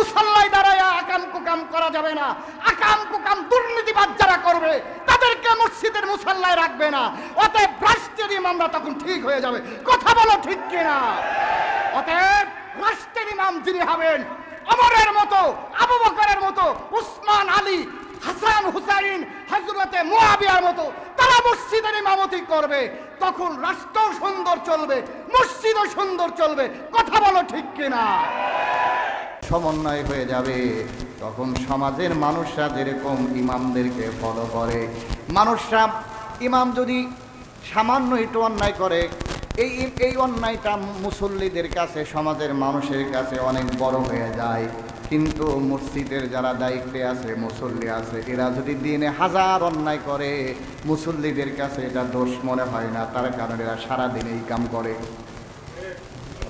মুসল্লায় দাঁড়ায় আকাম কুকাম করা যাবে না। আকাম কুকাম দুর্নীতিবাদ যারা করবে, তাদেরকে মসজিদের মুসল্লায় রাখবে না। অতএব রাষ্ট্রের ইমামরা তখন ঠিক হয়ে যাবে। কথা বলো ঠিক কিনা? অতএব রাষ্ট্রের ইমাম যিনি হবেন, অমরের মতো, আবু বকরের মতো, উসমান আলী, হাসান হুসাইন হজরতে মুয়াবিয়ার মতো, তারা মসজিদের ইমামতি করবে। তখন রাষ্ট্র সুন্দর চলবে, মসজিদও সুন্দর চলবে। কথা বলো ঠিক কিনা? সমন্বয় হয়ে যাবে। তখন সমাজের মানুষরা যেরকম ইমামদেরকে ফলো করে, মানুষরা ইমাম যদি সামান্য একটু অন্যায় করে, এই এই অন্যায়টা মুসল্লিদের কাছে, সমাজের মানুষের কাছে অনেক বড় হয়ে যায়। কিন্তু মসজিদের যারা দায়িত্বে আছে, মুসল্লি আছে, এরা যদি দিনে হাজার অন্যায় করে, মুসল্লিদের কাছে এটা দোষ মনে হয় না। তার কারণে এরা সারাদিন এই কাম করে।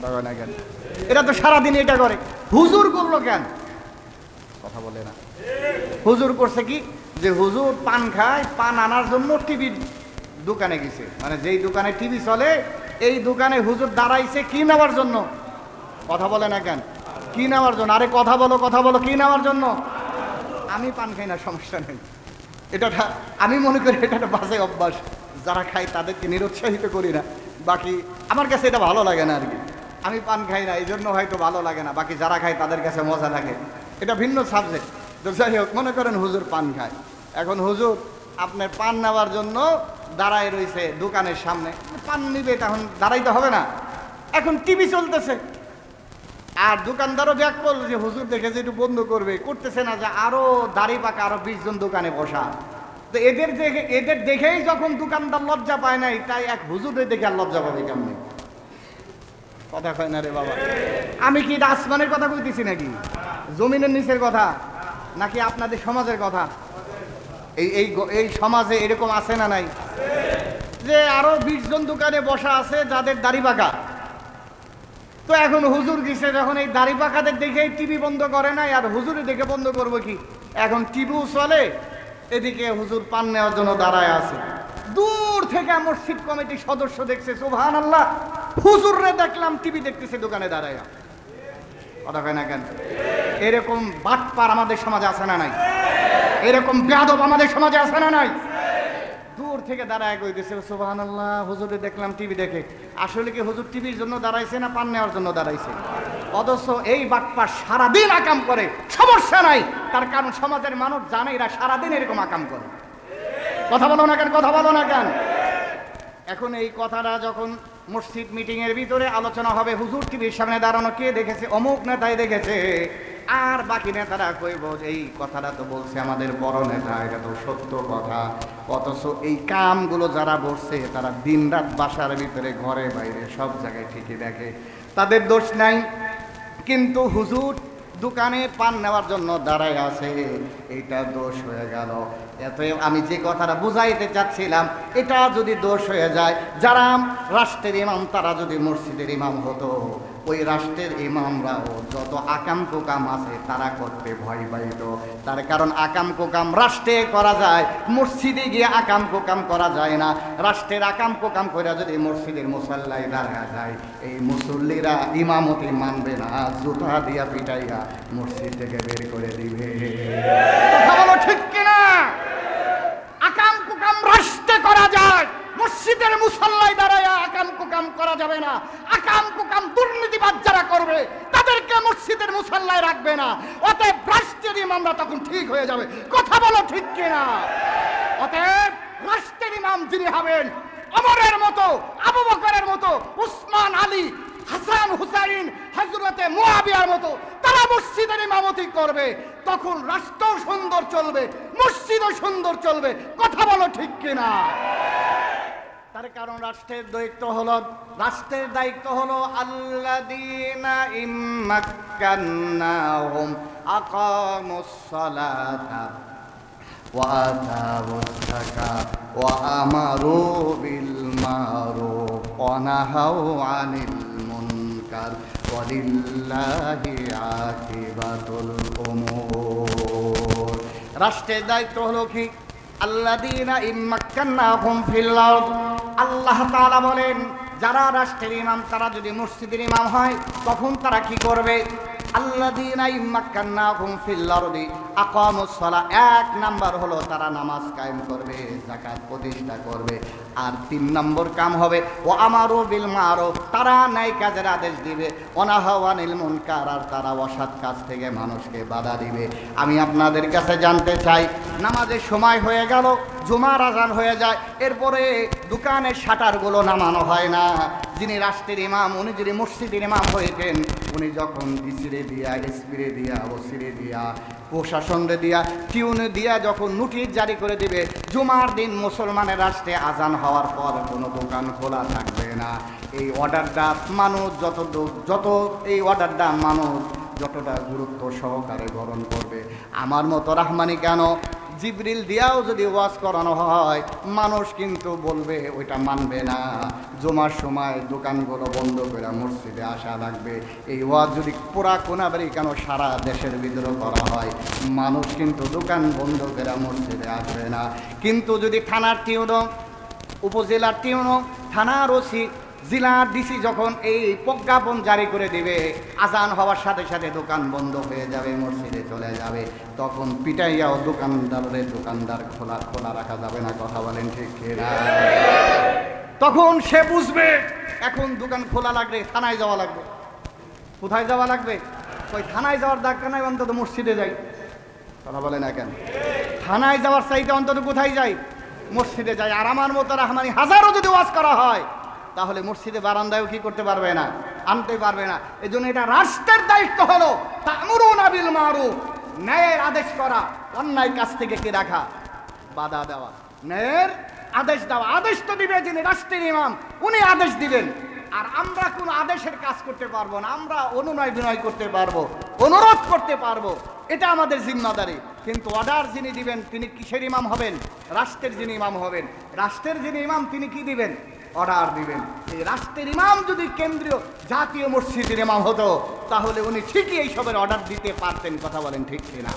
কয় না কেন? এরা তো সারাদিন এটা করে। হুজুর করল কেন? কথা বলে না। হুজুর করছে কি? যে হুজুর পান খায়, পান আনার জন্য টিভির দোকানে গেছে। মানে যেই দোকানে টিভি চলে, এই দোকানে হুজুর দাঁড়াইছে কি নেওয়ার জন্য? কথা বলে না কেন? কি নেওয়ার জন্য? আরে কথা বলো কথা বলো, কি নেওয়ার জন্য? আমি পান খাই না, সমস্যা নেই। এটা আমি মনে করি এটা একটা বাজে অভ্যাস। যারা খায় তাদেরকে নিরুৎসাহিত করি না। বাকি, আমার কাছে এটা ভালো লাগে না আর কি। আমি পান খাই না এই জন্য হয়তো ভালো লাগে না, বাকি যারা খায় তাদের কাছে মজা লাগে। এটা ভিন্ন সাবজেক্ট তো যাই হোক, মনে করেন হুজুর পান খায়। এখন হুজুর, আপনার পান নেওয়ার জন্য দাঁড়ায় রয়েছে দোকানের সামনে। পান নিবে তখন দাঁড়াইতে হবে না। এখন টিভি চলতেছে। আর দোকানদারও ব্যাক করল যে, হুজুর দেখে যে একটু বন্ধ করবে। করতেছে না যে, আরও দাড়ি পাকা, আরও বিশ জন দোকানে বসা। তো এদের দেখে, এদের দেখেই যখন দোকানদার লজ্জা পায় নাই, তাই এক হুজুরে দেখে আর লজ্জা পাবে কেমনি? কথা কয় না রে বাবা। আমি কি আসমানের কথা কইতেছি নাকি? জমিনের নিচের কথা, নাকি আপনাদের সমাজের কথা? এই এই এই সমাজে এরকম আছে না নাই? যে আরও বিশ জন দোকানে বসা আছে যাদের দাড়ি পাকা। তো এখন হুজুর গেছে, যখন এই দাড়ি পাকাদের দেখে টিভি বন্ধ করে নাই, আর হুজুরে দেখে বন্ধ করব কি? এখন টিভিও চলে, এদিকে হুজুর পান নেওয়ার জন্য দাঁড়ায় আছে। দূর থেকে আমার মসজিদ কমিটির সদস্য দেখছে সুবহান আল্লাহ হুজুররে দেখলাম টিভি দেখতেছে, দোকানে দাঁড়ায়। কথা কয় না কেন? এরকম বাটপার আমাদের সমাজে আছে না নাই? এরকম বেয়াদব আমাদের সমাজে আছে না নাই? দূর থেকে দাঁড়ায় কইতেছে সুবাহান আল্লাহ হুজুরে দেখলাম টিভি দেখে। আসলে কি হুজুর টিভির জন্য দাঁড়াইছে না পান নেওয়ার জন্য দাঁড়াইছে? অথচ এই বাটপা সারাদিন আকাম করে, সমস্যা নাই। তার কারণ সমাজের মানুষ জানে, এরা সারাদিন এরকম আকাম করে। কথা বলো না কেন? কথা বলো না কেন? এখন এই কথাটা যখন মসজিদ মিটিং এর ভিতরে আলোচনা হবে। হুজুর টিভির সামনে দাঁড়ানো কে দেখেছে? অমুক নেতাই দেখেছে। আর বাকি নেতারা কইব যে এই কথাটা তো বলছে আমাদের বড় নেতা, এটা তো সত্য কথা। অথচ এই কামগুলো যারা বসছে, তারা দিনরাত বাসার ভিতরে, ঘরে বাইরে সব জায়গায় ঠিকই দেখে। তাদের দোষ নাই। কিন্তু হুজুর দোকানে পান নেওয়ার জন্য দাঁড়ায় আছে। এইটা দোষ হয়ে গেল। এত আমি যে কথাটা বুঝাইতে চাচ্ছিলাম, এটা যদি দোষ হয়ে যায় যারা রাষ্ট্রের ইমাম, তারা যদি মসজিদের ইমাম হতো, ওই রাষ্ট্রের ইমামরাও যত আকাম কোকাম আছে, তারা করতে ভয় পাইত। তার কারণ আকাম কোকাম রাষ্ট্রে করা যায়, মসজিদে গিয়ে আকাম কোকাম করা যায় না। রাষ্ট্রের আকাম কোকাম করে যদি মসজিদের মুসল্লায় দাঁড়া যায়, এই মুসল্লিরা ইমামতি মানবে না, জুতা দিয়া পিটাইয়া মসজিদ থেকে বের করে দিবে। ঠিক কিনা আকাম কুকাম রাষ্ট্রে করা যায় মসজিদের মুসল্লায় দাঁড়ায় আকাম কুকাম করা যাবে না। আকাম কুকাম দুর্নীতিবাদ যারা করবে, তাদেরকে মসজিদের মুসল্লায় রাখবে না। অতএব রাষ্ট্রের ইমামরা তখন ঠিক হয়ে যাবে। কথা বলো ঠিক কিনা? অতএব রাষ্ট্রের ইমাম যিনি হবেন, অমরের মতো, আবু বকরের মতো, উসমান আলী, হাসান হুসাইন হজরতে মুয়াবিয়ার মতো, তারা মসজিদের ইমামতি করবে। তখন রাষ্ট্র সুন্দর চলবে, মসজিদও সুন্দর চলবে। কথা বলো ঠিক কিনা? তার কারণ রাষ্ট্রের দায়িত্ব হলো, রাষ্ট্রের দায়িত্ব হলো আল্লাদিনা ইম্মাক্কান্নাহুম, আকামুসসালাতা ওয়া আতাউস যাকাত ওয়া আমারু বিল মারুফ ওয়া নাহাউ আনিল মুনকার ওয়া লিল্লাহি আকিবাতুল উমুর। রাষ্ট্রের দায়িত্ব হলো কি? আল্লাদিনা ইম্মাক্কান্নাহুম ফিল আরদ। আল্লাহ তাআলা বলেন, যারা রাষ্ট্রের ইমাম, তারা যদি মসজিদের ইমাম হয়, তখন তারা কি করবে? আল্লাযীনা ইম্মাক্কান্নাহুম ফিল আরদি আকামুস সালাহ এক নাম্বার হলো তারা নামাজ কায়েম করবে, যাকাত প্রতিষ্ঠা করবে। আর তিন নম্বর কাম হবে ও আমারও বিল মারুফ তারা ন্যায় কাজের আদেশ দিবে। অনাহওয়ানিল মুনকার, আর তারা অসৎ কাজ থেকে মানুষকে বাধা দিবে। আমি আপনাদের কাছে জানতে চাই, নামাজের সময় হয়ে গেল, জুমার আজান হয়ে যায়, এরপরে দোকানের শাটারগুলো নামানো হয় না। যিনি রাষ্ট্রের ইমাম, উনি যিনি মসজিদের ইমাম হয়েছেন, উনি যখন ডিসিরে দিয়া এসপিরে দিয়া ওসিরে দিয়া, প্রশাসনরে দিয়া, টিউনে দিয়া যখন নোটিশ জারি করে দিবে, জুমার দিন মুসলমানের রাষ্ট্রে আজান হওয়ার পর কোনো দোকান খোলা থাকবে না। এই অর্ডারটা মানুষ যত যত, এই অর্ডারটা মানুষ যতটা গুরুত্ব সহকারে গ্রহণ করবে। আমার মতো রাহমানি কেন? জিবরিল দিয়াও যদি ওয়াজ করানো হয়, মানুষ কিন্তু বলবে, ওইটা মানবে না। জমার সময় দোকানগুলো বন্ধ করে মসজিদে আসা লাগবে। এই ওয়াজ যদি পুরা কোনাবাড়ি কেন সারা দেশের বিদ্রোহ করা হয়, মানুষ কিন্তু দোকান বন্ধ করে মসজিদে আসবে না। কিন্তু যদি থানার টিউনো, উপজেলার টিউনো, থানার ওসি জেলার ডিসি যখন এই প্রজ্ঞাপন জারি করে দিবে, আজান হওয়ার সাথে সাথে দোকান বন্ধ হয়ে যাবে, মসজিদে চলে যাবে। তখন পিটাইয়াও দোকানদারের দোকানদার খোলা খোলা রাখা যাবে না, কথা বলেন ঠিক? তখন সে বুঝবে, এখন দোকান খোলা লাগবে থানায় যাওয়া লাগবে। কোথায় যাওয়া লাগবে? ওই থানায় যাওয়ার দরকার নাই, অন্তত মসজিদে যাই। কথা বলে না কেন? থানায় যাওয়ার চাইতে অন্তত কোথায় যাই? মসজিদে যাই। আর আমার মতো রাহমানি হাজারো যদি ওয়াজ করা হয় তাহলে মসজিদে বারান্দায়ও কি করতে পারবে না? আনতে পারবে না। এই জন্য এটা রাষ্ট্রের দায়িত্ব হলো। নাবিল মারু ন্যায়ের আদেশ করা। অন্যায় কাছ থেকে কি রাখা? বাধা দেওয়া। ন্যায়ের আদেশ দেওয়া। আদেশ তো দিবে যিনি রাষ্ট্রের ইমাম, উনি আদেশ দিবেন। আর আমরা কোন আদেশের কাজ করতে পারব না। আমরা অনুনয় বিনয় করতে পারব, অনুরোধ করতে পারব। এটা আমাদের জিম্মাদারি। কিন্তু অর্ডার যিনি দিবেন, তিনি কিসের ইমাম হবেন? রাষ্ট্রের যিনি ইমাম হবেন। রাষ্ট্রের যিনি ইমাম, তিনি কি দিবেন? অর্ডার দিবেন। এই রাষ্ট্রের ইমাম যদি কেন্দ্রীয় জাতীয় মসজিদের ইমাম হতো, তাহলে উনি ঠিকই এইসবের অর্ডার দিতে পারতেন, কথা বলেন ঠিক কিনা?